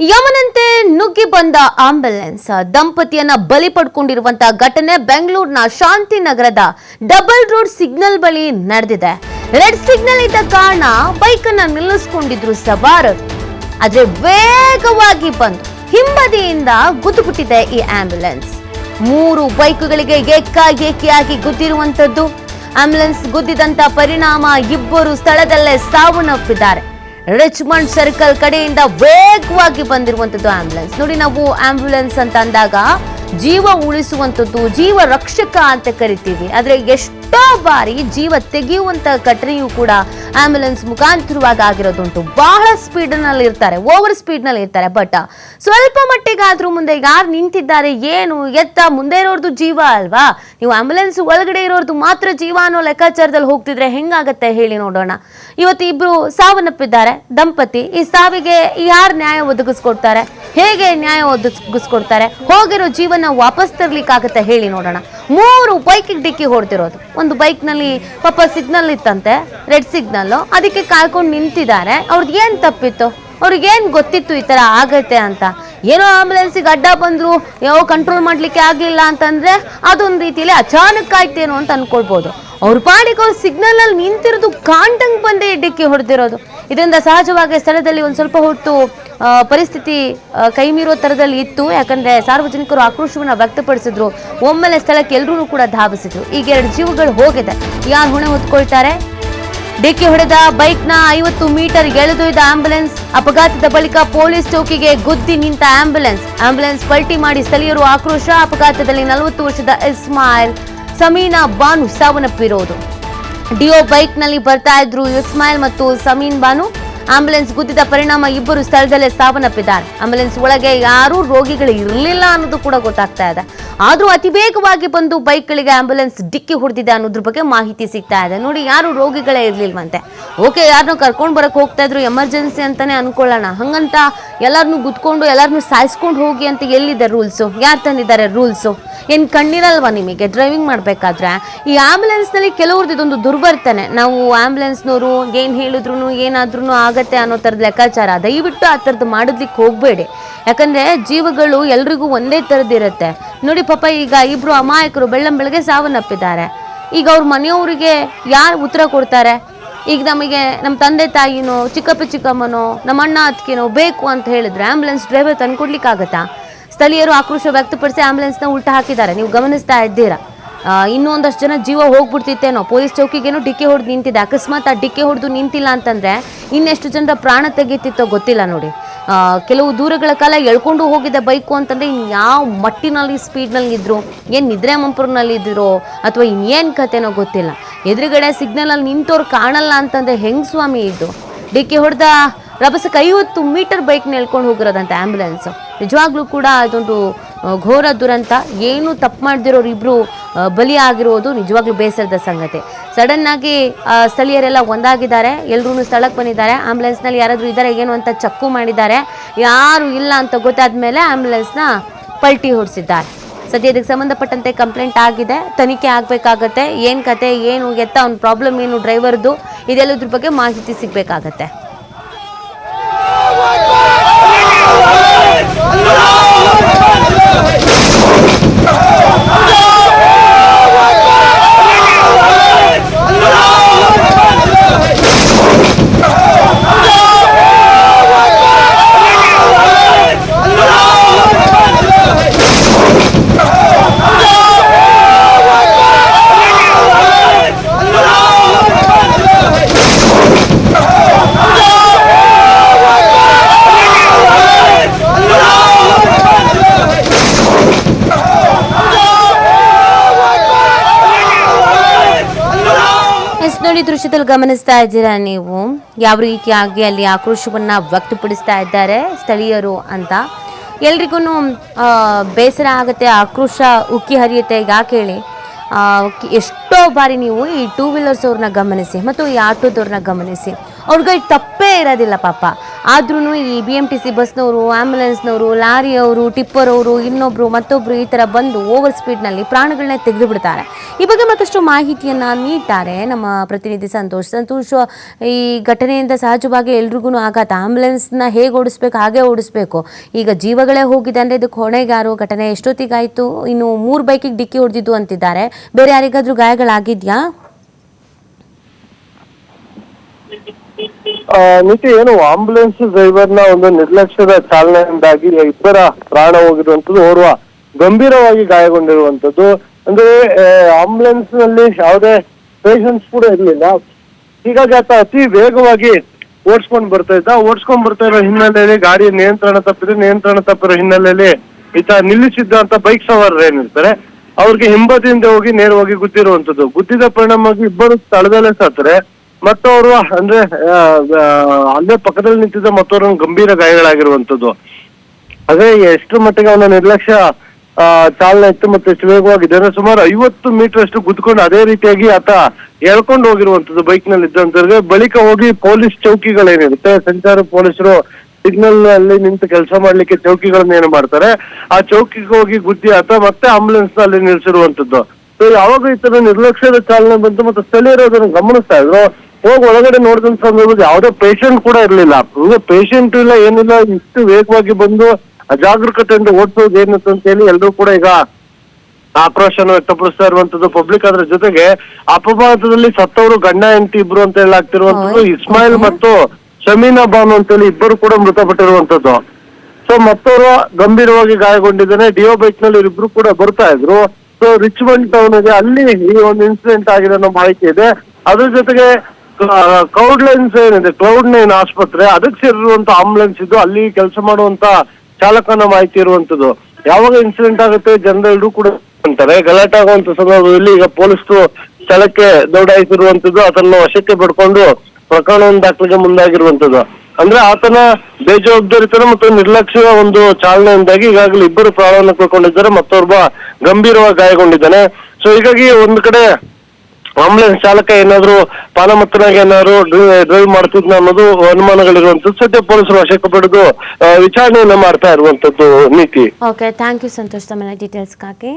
ಯಮನಂತೆ ನುಗ್ಗಿ ಬಂದ ಆಂಬ್ಯುಲೆನ್ಸ್ ದಂಪತಿಯನ್ನ ಬಲಿ ಪಡ್ಕೊಂಡಿರುವಂತಹ ಘಟನೆ ಬೆಂಗಳೂರಿನ ಶಾಂತಿನಗರದ ಡಬಲ್ ರೋಡ್ ಸಿಗ್ನಲ್ ಬಳಿ ನಡೆದಿದೆ. ರೆಡ್ ಸಿಗ್ನಲ್ ಇದ್ದ ಕಾರಣ ಬೈಕ್ ಅನ್ನ ನಿಲ್ಲಿಸ್ಕೊಂಡಿದ್ರು ಸವಾರರು. ಆದ್ರೆ ವೇಗವಾಗಿ ಬಂದು ಹಿಂಬದಿಯಿಂದ ಗುದ್ದುಬಿಟ್ಟಿದೆ ಈ ಆಂಬ್ಯುಲೆನ್ಸ್ ಮೂರು ಬೈಕ್ಗಳಿಗೆ ಏಕಾಏಕಿಯಾಗಿ ಗುದ್ದಿರುವಂತದ್ದು. ಆಂಬ್ಯುಲೆನ್ಸ್ ಗುದ್ದಿದಂತ ಪರಿಣಾಮ ಇಬ್ಬರು ಸ್ಥಳದಲ್ಲೇ ಸಾವನ್ನಪ್ಪಿದ್ದಾರೆ. ರಿಚ್ಮಂಡ್ ಸರ್ಕಲ್ ಕಡೆಯಿಂದ ವೇಗವಾಗಿ ಬಂದಿರುವಂತದ್ದು ಆಂಬ್ಯುಲೆನ್ಸ್ ನೋಡಿ ನಾವು ಆಂಬ್ಯುಲೆನ್ಸ್ ಅಂತ ಅಂದಾಗ ಜೀವ ಉಳಿಸುವಂಥದ್ದು ಜೀವ ರಕ್ಷಕ ಅಂತ ಕರಿತೀವಿ. ಆದರೆ ಎಷ್ಟೋ ಬಾರಿ ಜೀವ ತೆಗೆಯುವಂತ ಘಟನೆಯೂ ಕೂಡ ಆಂಬ್ಯುಲೆನ್ಸ್ ಮುಖಾಂತರವಾಗಿ ಆಗಿರೋದುಂಟು. ಬಹಳ ಸ್ಪೀಡ್ನಲ್ಲಿ ಇರ್ತಾರೆ, ಓವರ್ ಸ್ಪೀಡ್ನಲ್ಲಿ ಇರ್ತಾರೆ, ಬಟ್ ಸ್ವಲ್ಪ ಮಟ್ಟಿಗಾದ್ರೂ ಮುಂದೆ ಯಾರು ನಿಂತಿದ್ದಾರೆ, ಏನು ಎತ್ತ ಮುಂದೆ ಇರೋರ್ದು ಜೀವ ಅಲ್ವಾ? ನೀವು ಆಂಬ್ಯುಲೆನ್ಸ್ ಒಳಗಡೆ ಇರೋರ್ದು ಮಾತ್ರ ಜೀವ ಅನ್ನೋ ಲೆಕ್ಕಾಚಾರದಲ್ಲಿ ಹೋಗ್ತಿದ್ರೆ ಹೆಂಗಾಗತ್ತೆ ಹೇಳಿ ನೋಡೋಣ. ಇವತ್ತು ಇಬ್ರು ಸಾವನ್ನಪ್ಪಿದ್ದಾರೆ. ದಂಪತಿ ಈ ಸಾವಿಗೆ ಯಾರು ನ್ಯಾಯ ಒದಗಿಸ್ಕೊಡ್ತಾರೆ? ಹೇಗೆ ನ್ಯಾಯ ಒದಗಿಸ್ಕೊಡ್ತಾರೆ? ಹೋಗಿರೋ ಜೀವನ ವಾಪಸ್ ತರ್ಲಿಕ್ಕಾಗತ್ತೆ ಹೇಳಿ ನೋಡೋಣ. ಮೂರು ಬೈಕಿಗೆ ಡಿಕ್ಕಿ ಹೊಡ್ತಿರೋದು ಒಂದು ಬೈಕ್ನಲ್ಲಿ ಪಾಪ ಸಿಗ್ನಲ್ ಇತ್ತಂತೆ, ರೆಡ್ ಸಿಗ್ನಲ್. ಅದಕ್ಕೆ ಕಾಯ್ಕೊಂಡು ನಿಂತಿದ್ದಾರೆ. ಅವ್ರದ್ದು ಏನು ತಪ್ಪಿತ್ತು? ಅವ್ರಿಗೆ ಏನ್ ಗೊತ್ತಿತ್ತು ಈ ಥರ ಆಗತ್ತೆ ಅಂತ? ಏನೋ ಆಂಬುಲೆನ್ಸಿಗೆ ಅಡ್ಡ ಬಂದ್ರು ಯಾವ ಕಂಟ್ರೋಲ್ ಮಾಡ್ಲಿಕ್ಕೆ ಆಗಲಿಲ್ಲ ಅಂತಂದರೆ ಅದೊಂದು ರೀತಿಯಲ್ಲಿ ಅಚಾನಕ್ ಆಯ್ತೇನೋ ಅಂತ ಅನ್ಕೊಳ್ಬಹುದು ಅವ್ರ ಪಾಡಿಗೆ ಅವ್ರು ಸಿಗ್ನಲ್ ಅಲ್ಲಿ ನಿಂತಿರೋದು ಕಾಂಟಂಗೆ ಬಂದೇ ಡಿಕ್ಕಿ ಹೊಡೆದಿರೋದು. ಇದರಿಂದ ಸಹಜವಾಗಿ ಸ್ಥಳದಲ್ಲಿ ಒಂದು ಸ್ವಲ್ಪ ಹೊತ್ತು ಪರಿಸ್ಥಿತಿ ಕೈ ಮೀರೋ ಥರದಲ್ಲಿ ಇತ್ತು. ಯಾಕಂದ್ರೆ ಸಾರ್ವಜನಿಕರು ಆಕ್ರೋಶವನ್ನು ವ್ಯಕ್ತಪಡಿಸಿದ್ರು. ಒಮ್ಮೆಲೆ ಸ್ಥಳಕ್ಕೆ ಎಲ್ಲರೂ ಕೂಡ ಧಾವಿಸಿದ್ರು. ಈಗ ಎರಡು ಜೀವಗಳು ಹೋಗಿದೆ. ಯಾರು ಹೊಣೆ ಹೊತ್ಕೊಳ್ತಾರೆ? ಡಿಕ್ಕಿ ಹೊಡೆದ ಬೈಕ್ನ ಐವತ್ತು ಮೀಟರ್ ಎಳೆದೊಯ್ದ ಆಂಬ್ಯುಲೆನ್ಸ್ ಅಪಘಾತದ ಬಳಿಕ ಪೊಲೀಸ್ ಚೌಕಿಗೆ ಗುದ್ದಿ ನಿಂತ ಆಂಬ್ಯುಲೆನ್ಸ್ ಆಂಬ್ಯುಲೆನ್ಸ್ ಪಲ್ಟಿ ಮಾಡಿ ಸ್ಥಳೀಯರು ಆಕ್ರೋಶ, ಅಪಘಾತದಲ್ಲಿ ನಲವತ್ತು ವರ್ಷದ ಇಸ್ಮಾಯಿಲ್, ಸಮೀನಾ ಬಾನು ಸಾವನ್ನಪ್ಪಿರೋದು. ಡಿಯೋ ಬೈಕ್ನಲ್ಲಿ ಬರ್ತಾ ಇದ್ರು ಇಸ್ಮಾಯಿಲ್ ಮತ್ತು ಸಮೀನ್ ಬಾನು. ಆಂಬ್ಯುಲೆನ್ಸ್ ಗುದ್ದಿದ ಪರಿಣಾಮ ಇಬ್ಬರು ಸ್ಥಳದಲ್ಲೇ ಸಾವನ್ನಪ್ಪಿದ್ದಾರೆ. ಆಂಬ್ಯುಲೆನ್ಸ್ ಒಳಗೆ ಯಾರೂ ರೋಗಿಗಳು ಇರಲಿಲ್ಲ ಅನ್ನೋದು ಕೂಡ ಗೊತ್ತಾಗ್ತಾ ಇದೆ. ಆದ್ರೂ ಅತಿ ವೇಗವಾಗಿ ಬಂದು ಬೈಕ್ಗಳಿಗೆ ಆಂಬ್ಯುಲೆನ್ಸ್ ಡಿಕ್ಕಿ ಹೊಡೆದಿದೆ ಅನ್ನೋದ್ರ ಬಗ್ಗೆ ಮಾಹಿತಿ ಸಿಗ್ತಾ ಇದೆ. ನೋಡಿ, ಯಾರು ರೋಗಿಗಳೇ ಇರಲಿಲ್ವಂತೆ. ಓಕೆ ಯಾರನ್ನೂ ಕರ್ಕೊಂಡು ಬರಕ್ ಹೋಗ್ತಾ ಇದ್ರು, ಎಮರ್ಜೆನ್ಸಿ ಅಂತಾನೆ ಅನ್ಕೊಳ್ಳೋಣ. ಹಂಗಂತ ಎಲ್ಲರನ್ನೂ ಗುದ್ಕೊಂಡು ಎಲ್ಲರನ್ನೂ ಸಾಯಿಸ್ಕೊಂಡು ಹೋಗಿ ಅಂತ ಎಲ್ಲಿದೆ ರೂಲ್ಸು? ಯಾರು ತಂದಿದ್ದಾರೆ ರೂಲ್ಸು? ಏನು ಕಣ್ಣಿರಲ್ವಾ ನಿಮಗೆ? ಡ್ರೈವಿಂಗ್ ಮಾಡಬೇಕಾದ್ರೆ? ಈ ಆಂಬ್ಯುಲೆನ್ಸ್ನಲ್ಲಿ ಕೆಲವ್ರದ್ದು ಇದೊಂದು ದುರ್ವರ್ತನೆ. ನಾವು ಆಂಬ್ಯುಲೆನ್ಸ್ನವರು ಏನು ಹೇಳಿದ್ರು ಏನಾದ್ರೂ ಆಗತ್ತೆ ಅನ್ನೋ ಥರದ ಲೆಕ್ಕಾಚಾರ. ದಯವಿಟ್ಟು ಆ ಥರದ್ದು ಮಾಡೋದಕ್ಕೆ ಹೋಗಬೇಡಿ. ಯಾಕಂದ್ರೆ ಜೀವಗಳು ಎಲ್ರಿಗೂ ಒಂದೇ ಥರದ್ದಿರುತ್ತೆ ನೋಡಿ ಪಾಪ, ಈಗ ಇಬ್ರು ಅಮಾಯಕರು ಬೆಳ್ಳಂ ಬೆಳಗ್ಗೆ ಸಾವನ್ನಪ್ಪಿದ್ದಾರೆ ಈಗ ಅವ್ರ ಮನೆಯವರಿಗೆ ಯಾರು ಉತ್ತರ ಕೊಡ್ತಾರೆ? ಈಗ ನಮಗೆ ನಮ್ಮ ತಂದೆ ತಾಯಿನೋ, ಚಿಕ್ಕಪ್ಪ ಚಿಕ್ಕಮ್ಮನೋ ನಮ್ಮ ಅಣ್ಣ ಅತ್ತಿಗೆನೋ ಬೇಕು ಅಂತ ಹೇಳಿದ್ರೆ ಆಂಬುಲೆನ್ಸ್ ಡ್ರೈವರ್ ತಂದ್ಕೊಡ್ಲಿಕ್ಕಾಗತ್ತಾ ಸ್ಥಳೀಯರು ಆಕ್ರೋಶ ವ್ಯಕ್ತಪಡಿಸಿ ಆಂಬ್ಯುಲೆನ್ಸ್ನ ಉಲ್ಟಾ ಹಾಕಿದ್ದಾರೆ. ನೀವು ಗಮನಿಸ್ತಾ ಇದ್ದೀರಾ. ಇನ್ನೊಂದಷ್ಟು ಜನ ಜೀವ ಹೋಗ್ಬಿಡ್ತಿತ್ತೇನೋ? ಪೊಲೀಸ್ ಚೌಕಿಗೇನೋ ಡಿಕ್ಕಿ ಹೊಡೆದು ನಿಂತಿದೆ. ಅಕಸ್ಮಾತ್ ಆ ಡಿಕ್ಕಿ ಹೊಡೆದು ನಿಂತಿಲ್ಲ ಅಂತಂದರೆ ಇನ್ನೆಷ್ಟು ಜನರ ಪ್ರಾಣ ತೆಗೀತಿತ್ತೋ ಗೊತ್ತಿಲ್ಲ ನೋಡಿ. ಕೆಲವು ದೂರಗಳ ಕಾಲ ಎಳ್ಕೊಂಡು ಹೋಗಿದ್ದ ಬೈಕು ಅಂತಂದರೆ ಯಾವ ಮಟ್ಟಿನಲ್ಲಿ ಸ್ಪೀಡ್ನಲ್ಲಿ ಇದ್ದರು ಏನು ನಿದ್ರೆ ಮಂಪುರ್ನಲ್ಲಿ ಇದ್ರೋ? ಅಥವಾ ಇನ್ನೇನು ಕತೆನೋ ಗೊತ್ತಿಲ್ಲ. ಎದುರುಗಡೆ ಸಿಗ್ನಲಲ್ಲಿ ನಿಂತವ್ರು ಕಾಣಲ್ಲ ಅಂತಂದರೆ ಹೆಂಗೆ ಸ್ವಾಮಿ ಇದು? ಡಿಕ್ಕಿ ಹೊಡೆದ ರಭಸಕ್ಕೆ ಐವತ್ತು ಮೀಟರ್ ಬೈಕ್ನ ಎಳ್ಕೊಂಡು ಹೋಗಿರೋದಂತ ಆ್ಯಂಬುಲೆನ್ಸ್ ನಿಜವಾಗ್ಲೂ ಕೂಡ ಅದೊಂದು ಘೋರ ದುರಂತ. ಏನು ತಪ್ಪು ಮಾಡ್ದಿರೋರು ಇಬ್ಬರು ಬಲಿಯಾಗಿರೋದು ನಿಜವಾಗ್ಲೂ ಬೇಸರದ ಸಂಗತಿ. ಸಡನ್ ಆಗಿ ಸ್ಥಳೀಯರೆಲ್ಲ ಒಂದಾಗಿದ್ದಾರೆ. ಎಲ್ಲರೂ ಸ್ಥಳಕ್ಕೆ ಬಂದಿದ್ದಾರೆ. ಆಂಬ್ಯುಲೆನ್ಸ್ನಲ್ಲಿ ಯಾರಾದರೂ ಇದ್ದಾರೆ ಏನು ಅಂತ ಚಕ್ಕು ಮಾಡಿದ್ದಾರೆ. ಯಾರು ಇಲ್ಲ ಅಂತ ಗೊತ್ತಾದ ಮೇಲೆ ಆಂಬ್ಯುಲೆನ್ಸ್ನ ಪಲ್ಟಿ ಹೊಡಿಸಿದ್ದಾರೆ. ಸದ್ಯ ಇದಕ್ಕೆ ಸಂಬಂಧಪಟ್ಟಂತೆ ಕಂಪ್ಲೇಂಟ್ ಆಗಿದೆ. ತನಿಖೆ ಆಗಬೇಕಾಗತ್ತೆ. ಏನು ಕತೆ, ಏನು, ಎತ್ತ, ಅವ್ನ ಪ್ರಾಬ್ಲಮ್ ಏನು ಡ್ರೈವರ್ದು ಇದೆಲ್ಲದ್ರ ಬಗ್ಗೆ ಮಾಹಿತಿ ಸಿಗಬೇಕಾಗತ್ತೆ. ನೋಡಿ ದೃಶ್ಯದಲ್ಲಿ ಗಮನಿಸ್ತಾ ಇದ್ದೀರಾ ನೀವು? ಯಾವ ರೀತಿಯಾಗಿ ಅಲ್ಲಿ ಆಕ್ರೋಶವನ್ನ ವ್ಯಕ್ತಪಡಿಸ್ತಾ ಇದ್ದಾರೆ ಸ್ಥಳೀಯರು ಅಂತ? ಎಲ್ರಿಗೂ ಬೇಸರ ಆಗುತ್ತೆ, ಆಕ್ರೋಶ ಉಕ್ಕಿ ಹರಿಯುತ್ತೆ ಯಾಕೆ ಹೇಳಿ ಎಷ್ಟೋ ಬಾರಿ ನೀವು ಈ ಟೂ ವೀಲರ್ಸ್ ಅವ್ರನ್ನ ಗಮನಿಸಿ, ಮತ್ತು ಈ ಆಟೋದವ್ರನ್ನ ಗಮನಿಸಿ. ಅವ್ರಿಗೆ ತಪ್ಪೇ ಇರೋದಿಲ್ಲ ಪಾಪ. ಆದ್ರೂ ಈ ಬಿ ಎಂ ಟಿ ಸಿ ಬಸ್ನವರು ಆ್ಯಂಬುಲೆನ್ಸ್ನವರು ಲಾರಿಯವರು ಟಿಪ್ಪರ್ ಅವರು ಇನ್ನೊಬ್ರು, ಮತ್ತೊಬ್ರು ಈ ಥರ ಬಂದು ಓವರ್ ಸ್ಪೀಡ್ನಲ್ಲಿ ಪ್ರಾಣಗಳನ್ನ ತೆಗೆದು ಬಿಡ್ತಾರೆ ಈ ಬಗ್ಗೆ ಮತ್ತಷ್ಟು ಮಾಹಿತಿಯನ್ನು ನೀಡ್ತಾರೆ ನಮ್ಮ ಪ್ರತಿನಿಧಿ ಸಂತೋಷ್. ಸಂತೋಷ್, ಈ ಘಟನೆಯಿಂದ ಸಹಜವಾಗಿ ಎಲ್ರಿಗೂ ಆಘಾತ. ಆಂಬುಲೆನ್ಸ್ನ ಹೇಗೆ ಓಡಿಸ್ಬೇಕು, ಹಾಗೆ ಓಡಿಸ್ಬೇಕು. ಈಗ ಜೀವಗಳೇ ಹೋಗಿದೆ ಅಂದರೆ ಇದಕ್ಕೆ ಹೊಣೆಗಾರು ಘಟನೆ ಎಷ್ಟೊತ್ತಿಗಾಯಿತು? ಇನ್ನು ಮೂರು ಬೈಕಿಗೆ ಡಿಕ್ಕಿ ಹೊಡೆದಿದ್ದು ಅಂತಿದ್ದಾರೆ. ಬೇರೆ ಯಾರಿಗಾದ್ರೂ ಗಾಯಗಳಾಗಿದೆಯಾ? ನೀತಿ ಏನು ಆಂಬುಲೆನ್ಸ್ ಡ್ರೈವರ್ನ ಒಂದು ನಿರ್ಲಕ್ಷ್ಯದ ಚಾಲನೆಯಿಂದಾಗಿ ಇಬ್ಬರ ಪ್ರಾಣ ಹೋಗಿರುವಂತದ್ದು ಓರ್ವ ಗಂಭೀರವಾಗಿ ಗಾಯಗೊಂಡಿರುವಂತದ್ದು ಅಂದ್ರೆ ಆಂಬುಲೆನ್ಸ್ನಲ್ಲಿ ಯಾವುದೇ ಪೇಷನ್ಸ್ ಕೂಡ ಇರ್ಲಿಲ್ಲ. ಹೀಗಾಗಿ ಆತ ಅತಿ ವೇಗವಾಗಿ ಓಡಿಸ್ಕೊಂಡ್ ಬರ್ತಾ ಇದ್ದ. ಓಡಿಸ್ಕೊಂಡ್ ಬರ್ತಾ ಇರೋ ಹಿನ್ನೆಲೆಯಲ್ಲಿ ಗಾಡಿ ನಿಯಂತ್ರಣ ತಪ್ಪಿದ್ರೆ ನಿಯಂತ್ರಣ ತಪ್ಪಿರೋ ಹಿನ್ನೆಲೆಯಲ್ಲಿ ಈತ ನಿಲ್ಲಿಸಿದ್ದಂತ ಬೈಕ್ ಸವಾರರು ಏನಿರ್ತಾರೆ ಅವ್ರಿಗೆ ಹಿಂಬದಿಯಿಂದ ಹೋಗಿ ನೇರವಾಗಿ ಗುದ್ದಿರುವಂತದ್ದು ಗುದ್ದಿದ ಪರಿಣಾಮವಾಗಿ ಇಬ್ಬರು ಸ್ಥಳದಲ್ಲೇ ಸತ್ತರೆ. ಮತ್ತವರು ಅಂದ್ರೆ ಅಲ್ಲೇ ಪಕ್ಕದಲ್ಲಿ ನಿಂತಿದ್ದ ಮತ್ತವರು ಗಂಭೀರ ಗಾಯಗಳಾಗಿರುವಂತದ್ದು ಅದೇ ಎಷ್ಟು ಮಟ್ಟಿಗೆ ಅವನ ನಿರ್ಲಕ್ಷ್ಯ ಚಾಲನೆ ಇತ್ತು ಮತ್ತೆ ಎಷ್ಟು ವೇಗವಾಗಿದೆ ಅಂದ್ರೆ ಸುಮಾರು ಐವತ್ತು ಮೀಟರ್ ಅಷ್ಟು ಗುದ್ಕೊಂಡು ಅದೇ ರೀತಿಯಾಗಿ ಆತ ಎಳ್ಕೊಂಡು ಹೋಗಿರುವಂತದ್ದು ಬೈಕ್ನಲ್ಲಿ ಇದ್ದಂತವ್ರಿಗೆ. ಬಳಿಕ ಹೋಗಿ ಪೊಲೀಸ್ ಚೌಕಿಗಳೇನಿರುತ್ತೆ? ಸಂಚಾರ ಪೊಲೀಸರು ಸಿಗ್ನಲ್ ಅಲ್ಲಿ ನಿಂತು ಕೆಲಸ ಮಾಡ್ಲಿಕ್ಕೆ ಚೌಕಿಗಳನ್ನ ಏನು ಮಾಡ್ತಾರೆ? ಆ ಚೌಕಿಗೆ ಹೋಗಿ ಗುದ್ದಿ ಆತ ಮತ್ತೆ ಆಂಬುಲೆನ್ಸ್ ಅಲ್ಲಿ ನಿಲ್ಸಿರುವಂತದ್ದು ಸೊ, ಯಾವಾಗ ಈ ತರ ನಿರ್ಲಕ್ಷ್ಯದ ಚಾಲನೆ ಬಂತು ಮತ್ತೆ ಸ್ಥಳೀಯರು ಅದನ್ನು ಗಮನಿಸ್ತಾ ಇದ್ರು? ಹೋಗಿ ಒಳಗಡೆ ನೋಡಿದಂತ ಸಂದರ್ಭದಲ್ಲಿ ಯಾವುದೇ ಪೇಷಂಟ್ ಕೂಡ ಇರಲಿಲ್ಲ. ಈಗ ಪೇಷಂಟ್ ಇಲ್ಲ ಏನಿಲ್ಲ ಇಷ್ಟು ವೇಗವಾಗಿ ಬಂದು ಅಜಾಗರೂಕತೆಯಿಂದ ಓಡಿಸೋದು ಅಂತ ಹೇಳಿ ಎಲ್ಲರೂ ಕೂಡ ಈಗ ಆಕ್ರೋಶನ ವ್ಯಕ್ತಪಡಿಸ್ತಾ ಇರುವಂತದ್ದು ಪಬ್ಲಿಕ್ ಅದರ ಜೊತೆಗೆ ಅಪಘಾತದಲ್ಲಿ ಸತ್ತವರು ಗಂಡ ಹೆಂಡತಿ ಇಬ್ರು ಅಂತ ಹೇಳಿ ಆಗ್ತಿರುವಂತದ್ದು ಇಸ್ಮಾಯಿಲ್ ಮತ್ತು ಶಮೀನಾ ಬಾನು ಅಂತೇಳಿ ಇಬ್ಬರು ಕೂಡ ಮೃತಪಟ್ಟಿರುವಂತದ್ದು. ಸೊ ಮತ್ತವರು ಗಂಭೀರವಾಗಿ ಗಾಯಗೊಂಡಿದ್ದಾನೆ. ಡಿಯೋ ಬೈಕ್ನಲ್ಲಿ ಇಬ್ರು ಕೂಡ ಬರ್ತಾ ಇದ್ರು. ಸೊ ರಿಚ್ಮಂಡ್ ಟೌನ್ ಇದೆ ಅಲ್ಲಿ ಈ ಒಂದು ಇನ್ಸಿಡೆಂಟ್ ಆಗಿದೆ ಅನ್ನೋ ಮಾಹಿತಿ ಇದೆ. ಅದ್ರ ಜೊತೆಗೆ ಕ್ಲೌಡ್ ಲೈನ್ಸ್ ಏನಿದೆ? ಕ್ಲೌಡ್ ನೈನ್ ಆಸ್ಪತ್ರೆ, ಅದಕ್ಕೆ ಸೇರಿರುವಂತ ಆಂಬುಲೆನ್ಸ್ ಇದು, ಅಲ್ಲಿ ಕೆಲಸ ಮಾಡುವಂತ ಚಾಲಕನ ಮಾಹಿತಿ ಇರುವಂತದ್ದು. ಯಾವಾಗ ಇನ್ಸಿಡೆಂಟ್ ಆಗುತ್ತೆ ಜನರೆಲ್ಲರೂ ಕೂಡ ಅಂತಾರೆ. ಗಲಾಟೆ ಆಗುವಂತ ಸಂದರ್ಭದಲ್ಲಿ ಈಗ ಪೊಲೀಸರು ಸ್ಥಳಕ್ಕೆ ದೌಡಾಯಿಸಿರುವಂತದ್ದು, ಅದನ್ನ ವಶಕ್ಕೆ ಪಡ್ಕೊಂಡು ಪ್ರಕರಣವನ್ನು ದಾಖಲೆಗೆ ಮುಂದಾಗಿರುವಂತದ್ದು. ಅಂದ್ರೆ ಆತನ ಬೇಜವಾಬ್ದಾರಿತನ ಮತ್ತು ನಿರ್ಲಕ್ಷ್ಯ ಒಂದು ಚಾಲನೆಯಿಂದಾಗಿ ಈಗಾಗಲೇ ಇಬ್ಬರು ಪ್ರಾಣವನ್ನು ಕಳ್ಕೊಂಡಿದ್ದಾರೆ. ಮತ್ತೊಬ್ಬ ಗಂಭೀರವಾಗಿ ಗಾಯಗೊಂಡಿದ್ದಾನೆ. ಸೊ ಹೀಗಾಗಿ ಒಂದು ಕಡೆ ಆಂಬುಲೆನ್ಸ್ ಚಾಲಕ ಏನಾದ್ರು ಪಾನಮತ್ತನಾಗಿ ಏನಾದ್ರು ಡ್ರೈವ್ ಮಾಡ್ತಿದ್ನ ಅನ್ನೋದು ಅನುಮಾನಗಳಿರುವಂತದ್ದು ಸದ್ಯ ಪೊಲೀಸರು ವಶಕ್ಕೆ ಪಡೆದು ವಿಚಾರಣೆಯನ್ನ ಮಾಡ್ತಾ ಇರುವಂತದ್ದು ನೀತಿ. ಓಕೆ ಥ್ಯಾಂಕ್ ಯು ಸಂತೋಷ್ ತಮ್ಮ ಡೀಟೇಲ್ಸ್ಗಾಗಿ